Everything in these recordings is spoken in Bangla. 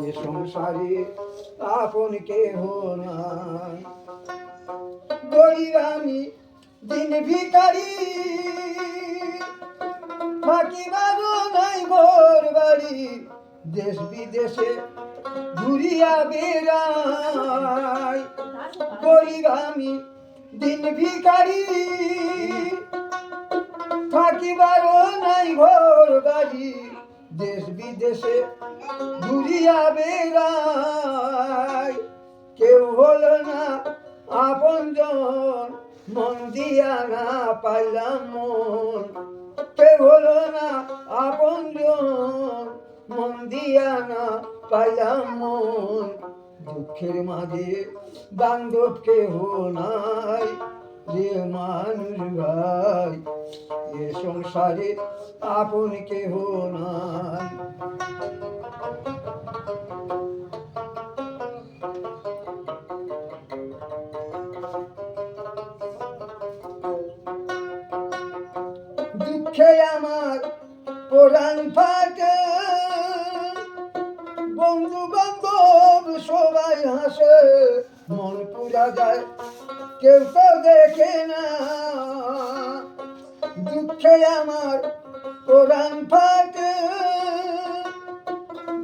এ সংসারে আপন কেহ নাই। গরিব দিন ভিকারি থাকিবারও নাই ঘর বাড়ি, দেশ বিদেশে ঘুরিয়া বেড়াই গরিব দিন ভিকারি থাকিবারও নাই ঘর বাড়ি দেশ বিদেশে ঘুরিয়া বেড়াই কেউ হলো না আপনজন মন দিয়া না পাইলাম মন। কেউ হলো না আপনজন মন দিয়া না পাইলাম মন। দুঃখের মাঝে বান্ধব কেহ নাই, যে মানুষ ভাই সংসারে আপন কেহ নাই। দুঃখে আমার কোরআন ফাটে বন্ধু বান্ধব সবাই হাসে, মন পুরা যায়, কেউ তো দেখে না। দুঃখে আমার কোরআন ফাটে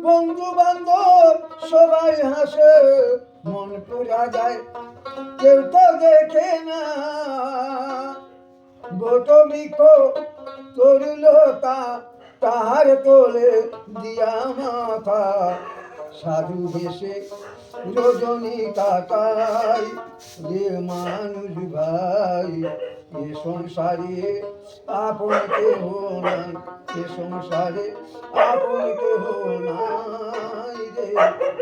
বন্ধু বান্ধব সবাই হাসে, মন পুরা যায়, কেউ তো দেখে না। বটবৃক্ষ তরুল তা, তাহার তোলে দিয়া মাথা। সাধু বেশে রজনী কাটাই রে মানুষ ভাই এ সংসারে আপন কেহ নাই, এ সংসারে আপন কেহ নাই রে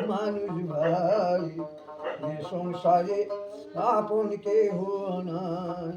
মানুষ ভাই। এ সংসারে আপন কেহ নাই।